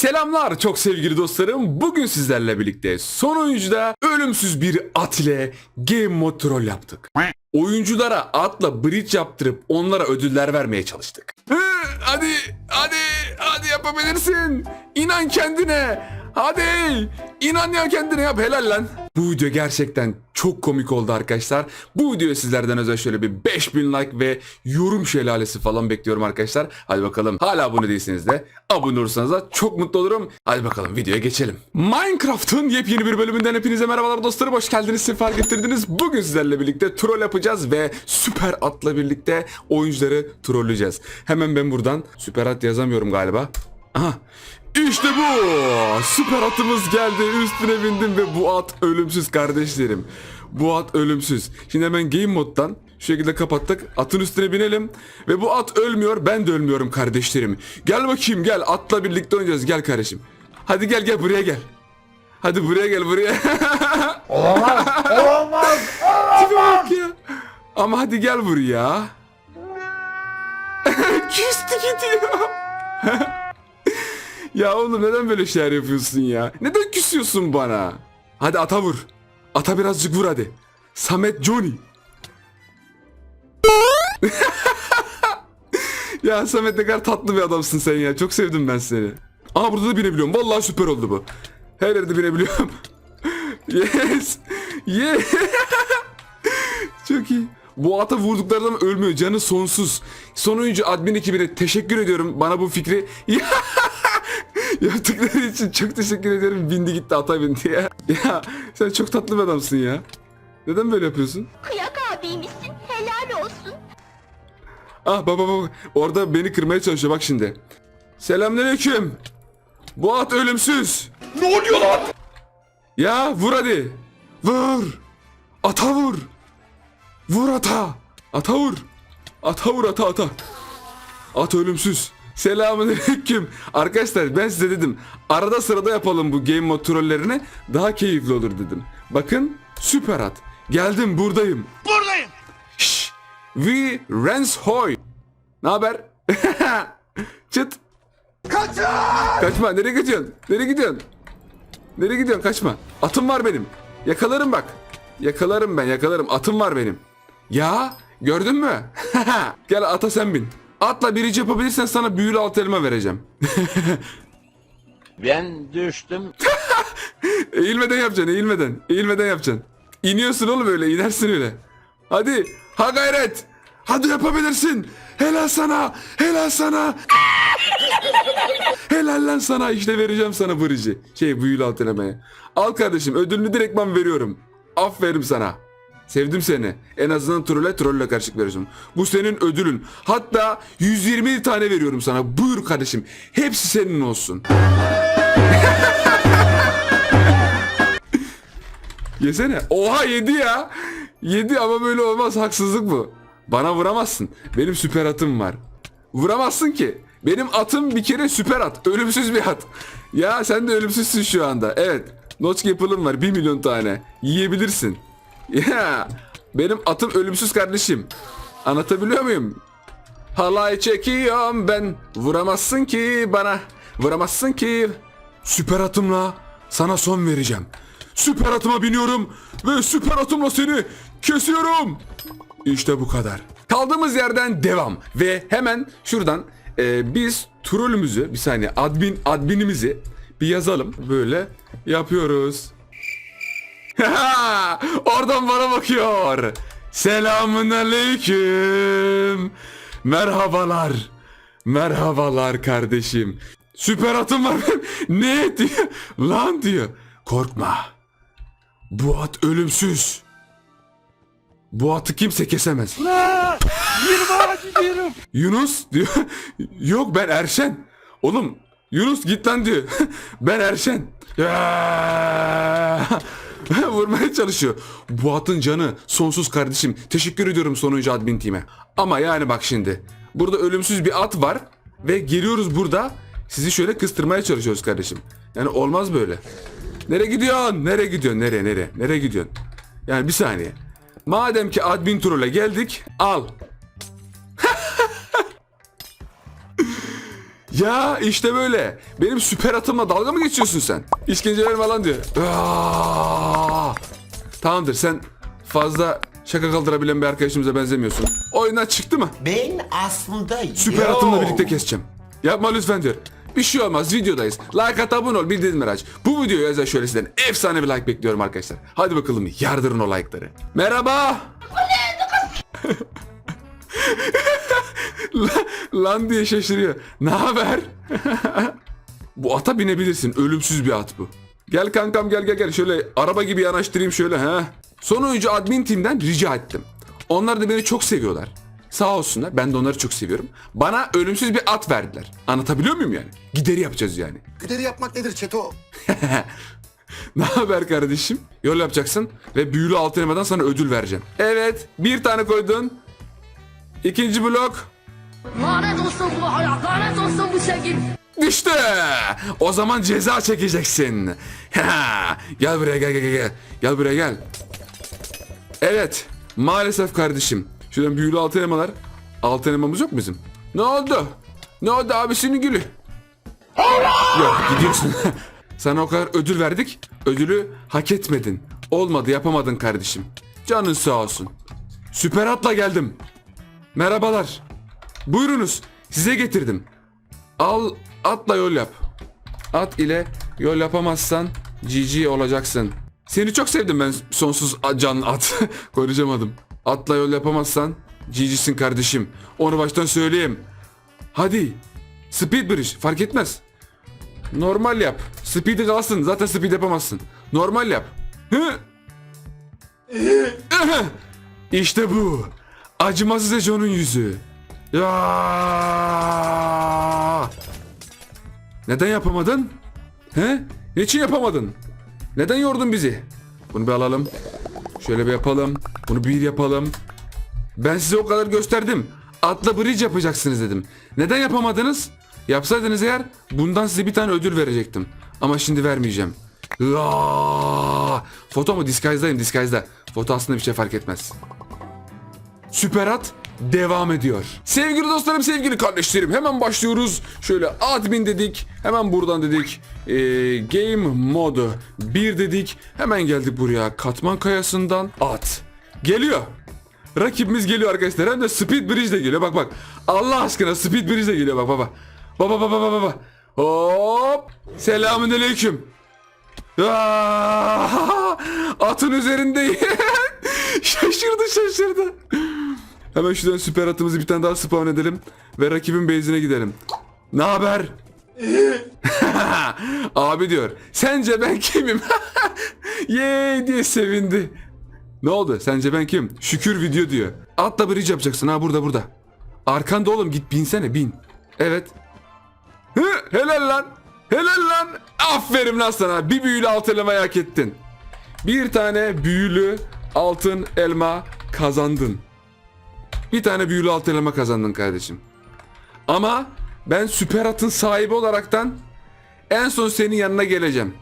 Selamlar çok sevgili dostlarım. Bugün sizlerle birlikte son oyuncuda ölümsüz bir at ile Game Mode Troll yaptık. Oyunculara atla bridge yaptırıp onlara ödüller vermeye çalıştık. Hadi, hadi, hadi yapabilirsin. İnan kendine. Hadi, inan ya kendine yap helal lan. Bu video gerçekten çok komik oldu arkadaşlar. Bu videoya sizlerden özel şöyle bir 5000 like ve yorum şelalesi falan bekliyorum arkadaşlar. Hadi bakalım. Hala abone değilseniz de abone olursanız da çok mutlu olurum. Hadi bakalım videoya geçelim. Minecraft'ın yepyeni bir bölümünden hepinize merhabalar dostlarım. Hoş geldiniz, sefer getirdiniz. Bugün sizlerle birlikte troll yapacağız ve süper atla birlikte oyuncuları trolleyeceğiz. Hemen ben buradan süper at yazamıyorum galiba. Aha. İşte bu. Süper atımız geldi. Üstüne bindim ve bu at ölümsüz kardeşlerim. Bu at ölümsüz. Şimdi hemen game moddan şu şekilde kapattık. Atın üstüne binelim. Ve bu at ölmüyor. Ben de ölmüyorum kardeşlerim. Gel bakayım gel. Atla birlikte oynayacağız. Gel kardeşim. Hadi gel gel buraya gel. Hadi buraya gel buraya. Olamaz, olamaz, olamaz. ya. Ama hadi gel buraya. Küstü gidiyor. ya oğlum neden böyle şeyler yapıyorsun ya? Neden küsüyorsun bana? Hadi ata vur. Ata birazcık vur hadi. Samet Johnny. ya Samet ne kadar tatlı bir adamsın sen ya. Çok sevdim ben seni. Aa burada da binebiliyorum. Vallahi süper oldu bu. Her yerde binebiliyorum. yes. Yes. Çok iyi. Bu ata vurdukları zaman ölmüyor. Canı sonsuz. Son oyuncu admin ekibine teşekkür ediyorum. Bana bu fikri yaptıkları için çok teşekkür ederim. Bindi gitti ata bindi ya. Ya sen çok tatlı bir adamsın ya. Neden böyle yapıyorsun? Kıyak abimizsin helal olsun. Ah baba baba orada beni kırmaya çalışıyor bak şimdi. Selamünaleyküm. Bu at ölümsüz. Ne oluyor lan? Ya vur hadi. Vur. Ata vur. Vur ata. Ata vur. Ata vur ata ata. At ölümsüz. Selamünaleyküm. Arkadaşlar ben size dedim. Arada sırada yapalım bu game mode trollerini. Daha keyifli olur dedim. Bakın süper at. Geldim buradayım. Buradayım. Şşş. We Rens Hoy. Ne haber? Çıt. Kaçın. Kaçma. Nereye gidiyorsun? Nereye gidiyorsun? Nereye gidiyorsun? Kaçma. Atım var benim. Yakalarım bak. Yakalarım ben yakalarım. Atım var benim. Ya gördün mü? Gel ata sen bin. Atla birici yapabilirsen sana büyülü alt elma vereceğim. Ben düştüm. eğilmeden yapacaksın eğilmeden. Eğilmeden yapacaksın. İniyorsun oğlum öyle inersin öyle. Hadi. Ha gayret. Hadi yapabilirsin. Helal sana. Helal sana. Helal lan sana. İşte vereceğim sana birici. Şey büyülü alt elemeye. Al kardeşim ödülünü direktman veriyorum. Aferin sana. Sevdim seni. En azından trolle trolle karşılık veriyorsun. Bu senin ödülün. Hatta 120 tane veriyorum sana. Buyur kardeşim. Hepsi senin olsun. Yesene. Oha yedi ya. Yedi ama böyle olmaz. Haksızlık bu. Bana vuramazsın. Benim süper atım var. Vuramazsın ki. Benim atım bir kere süper at. Ölümsüz bir at. Ya sen de ölümsüzsün şu anda. Evet. Notch Apple'ım var. 1 milyon tane. Yiyebilirsin. Ya. Benim atım ölümsüz kardeşim. Anlatabiliyor muyum? Halay çekiyorum ben. Vuramazsın ki bana. Vuramazsın ki. Süper atımla sana son vereceğim. Süper atıma biniyorum ve süper atımla seni kesiyorum. İşte bu kadar. Kaldığımız yerden devam ve hemen şuradan e, biz trollümüzü bir saniye admin adminimizi bir yazalım böyle yapıyoruz. Oradan bana bakıyor. Selamun aleyküm. Merhabalar. Merhabalar kardeşim. Süper atım var. Ne diyor? Lan diyor. Korkma. Bu at ölümsüz. Bu atı kimse kesemez. Yunus diyor. Yok ben Erşen. Oğlum Yunus git lan diyor. ben Erşen. Ya! Vurmaya çalışıyor. Bu atın canı sonsuz kardeşim. Teşekkür ediyorum sonuncu admin team'e. Ama yani bak şimdi. Burada ölümsüz bir at var. Ve geliyoruz burada. Sizi şöyle kıstırmaya çalışıyoruz kardeşim. Yani olmaz böyle. Nereye gidiyorsun? Nereye gidiyorsun? Nereye nereye? Nereye gidiyorsun? Yani bir saniye. Madem ki admin troll'e geldik al. Ya işte böyle. Benim süper atımla dalga mı geçiyorsun sen? İşkence verme lan diyor. Aa! Tamamdır sen fazla şaka kaldırabilen bir arkadaşımıza benzemiyorsun. Oyundan çıktı mı? Ben aslında Süper Yo. atımla birlikte keseceğim. Yapma lütfen diyor. Bir şey olmaz videodayız. Like at abone ol bildirimleri aç. Bu videoya özel şöyle sizden efsane bir like bekliyorum arkadaşlar. Hadi bakalım yardırın o like'ları. Merhaba. lan, diye şaşırıyor. Ne haber? bu ata binebilirsin. Ölümsüz bir at bu. Gel kankam gel gel gel. Şöyle araba gibi yanaştırayım şöyle ha. Son oyuncu admin team'den rica ettim. Onlar da beni çok seviyorlar. Sağ olsunlar. Ben de onları çok seviyorum. Bana ölümsüz bir at verdiler. Anlatabiliyor muyum yani? Gideri yapacağız yani. Güderi yapmak nedir Çeto? Ne haber kardeşim? Yol yapacaksın ve büyülü altın elmadan sana ödül vereceğim. Evet, bir tane koydun. İkinci blok Lanet olsun bu hayat, lanet olsun bu sevgi. düştü. O zaman ceza çekeceksin. gel buraya gel gel gel, gel. Gel buraya gel. Evet, maalesef kardeşim. Şuradan büyülü altın elmalar. Altın elmamız yok mu bizim? Ne oldu? Ne oldu abisinin gülü? Yok gidiyorsun. Sana o kadar ödül verdik. Ödülü hak etmedin. Olmadı yapamadın kardeşim. Canın sağ olsun. Süper atla geldim. Merhabalar. Buyurunuz. Size getirdim. Al atla yol yap. At ile yol yapamazsan GG olacaksın. Seni çok sevdim ben sonsuz can at. Konuşamadım. Atla yol yapamazsan GG'sin kardeşim. Onu baştan söyleyeyim. Hadi. Speed bridge fark etmez. Normal yap. Speed'i kalsın. Zaten speed yapamazsın. Normal yap. Hı? İşte bu. Acımasız Ejo'nun yüzü. Ya! Neden yapamadın? He? Niçin yapamadın? Neden yordun bizi? Bunu bir alalım. Şöyle bir yapalım. Bunu bir yapalım. Ben size o kadar gösterdim. Atla bridge yapacaksınız dedim. Neden yapamadınız? Yapsaydınız eğer bundan size bir tane ödül verecektim. Ama şimdi vermeyeceğim. Aa! Foto mu? Disguise'dayım disguise'da. Foto aslında bir şey fark etmez. Süper At devam ediyor. Sevgili dostlarım, sevgili kardeşlerim hemen başlıyoruz. Şöyle admin dedik. Hemen buradan dedik. Ee, game modu 1 dedik. Hemen geldik buraya. Katman kayasından at. Geliyor. Rakibimiz geliyor arkadaşlar. Hem de Speed Bridge de geliyor. Bak bak. Allah aşkına Speed Bridge de geliyor. Bak baba. Baba baba baba baba. Hop. Selamün aleyküm. Aa, atın üzerindeyim. şaşırdı şaşırdı. Hemen şuradan süper atımızı bir tane daha spawn edelim. Ve rakibin base'ine gidelim. Ne haber? Abi diyor. Sence ben kimim? Yey diye sevindi. Ne oldu? Sence ben kim? Şükür video diyor. Atla bridge yapacaksın ha burada burada. Arkanda oğlum git binsene bin. Evet. Hı, helal lan. Helal lan. Aferin lan sana. Bir büyülü altın elmayı hak ettin. Bir tane büyülü altın elma kazandın. Bir tane büyülü altın elma kazandın kardeşim. Ama ben süper atın sahibi olaraktan en son senin yanına geleceğim.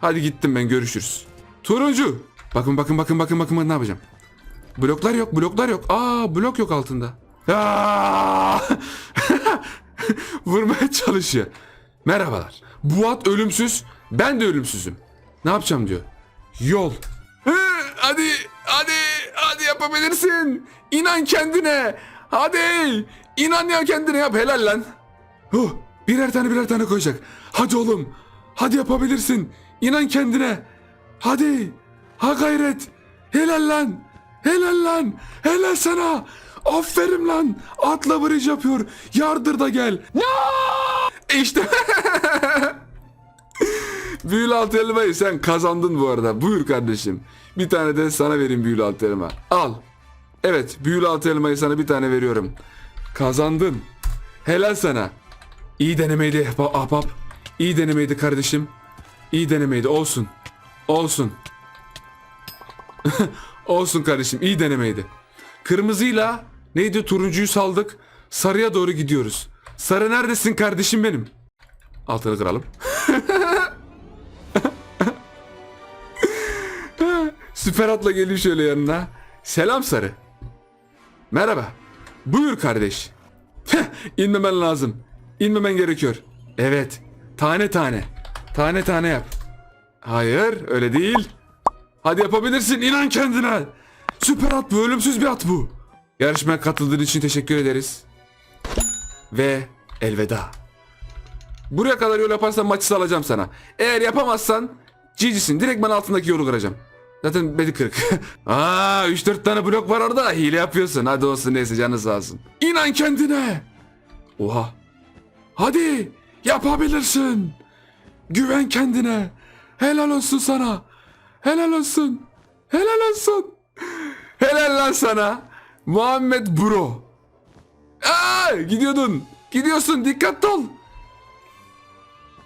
Hadi gittim ben görüşürüz. Turuncu. Bakın bakın bakın bakın bakın ne yapacağım. Bloklar yok bloklar yok. Aa blok yok altında. Vurmaya çalışıyor. Merhabalar. Bu at ölümsüz. Ben de ölümsüzüm. Ne yapacağım diyor. Yol. Hadi hadi yapabilirsin. İnan kendine. Hadi. İnan ya kendine yap helal lan. Huh, birer tane birer tane koyacak. Hadi oğlum. Hadi yapabilirsin. İnan kendine. Hadi. Ha gayret. Helal lan. Helal lan. Helal sana. Aferin lan. Atla bridge yapıyor. Yardır da gel. No! İşte. büyülü altı elmayı sen kazandın bu arada. Buyur kardeşim. Bir tane de sana vereyim büyülü altı elma. Al. Evet büyülü altı elmayı sana bir tane veriyorum. Kazandın. Helal sana. İyi denemeydi ahbap. İyi denemeydi kardeşim. İyi denemeydi. Olsun. Olsun. Olsun kardeşim. iyi denemeydi. Kırmızıyla neydi turuncuyu saldık. Sarıya doğru gidiyoruz. Sarı neredesin kardeşim benim? Altını kıralım. Süper atla geliyor şöyle yanına. Selam sarı. Merhaba. Buyur kardeş. İnmemen lazım. İnmemen gerekiyor. Evet. Tane tane. Tane tane yap. Hayır öyle değil. Hadi yapabilirsin inan kendine. Süper at bu ölümsüz bir at bu. Yarışmaya katıldığın için teşekkür ederiz. Ve elveda. Buraya kadar yol yaparsan maçı salacağım sana. Eğer yapamazsan cicisin. Direkt ben altındaki yolu kıracağım. Zaten bedi kırık. Aa 3-4 tane blok var orada. Hile yapıyorsun. Hadi olsun neyse canı sağ olsun. İnan kendine. Oha. Hadi yapabilirsin. Güven kendine. Helal olsun sana. Helal olsun. Helal olsun. Helal lan sana. Muhammed Bro. Aa, gidiyordun. Gidiyorsun dikkatli ol.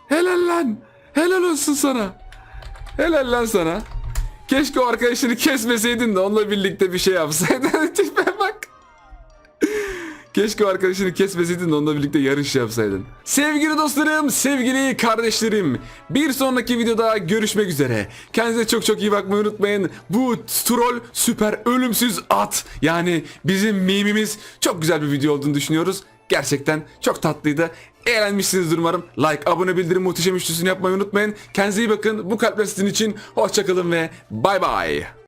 Helal lan. Helal olsun sana. Helal lan sana. Keşke o arkadaşını kesmeseydin de onunla birlikte bir şey yapsaydın. Tipe bak. Keşke o arkadaşını kesmeseydin de onunla birlikte yarış yapsaydın. Sevgili dostlarım, sevgili kardeşlerim. Bir sonraki videoda görüşmek üzere. Kendinize çok çok iyi bakmayı unutmayın. Bu troll süper ölümsüz at. Yani bizim mimimiz çok güzel bir video olduğunu düşünüyoruz. Gerçekten çok tatlıydı. Eğlenmişsinizdir umarım. Like, abone, bildirim, muhteşem üçlüsünü yapmayı unutmayın. Kendinize iyi bakın. Bu kalpler sizin için. Hoşçakalın ve bay bay.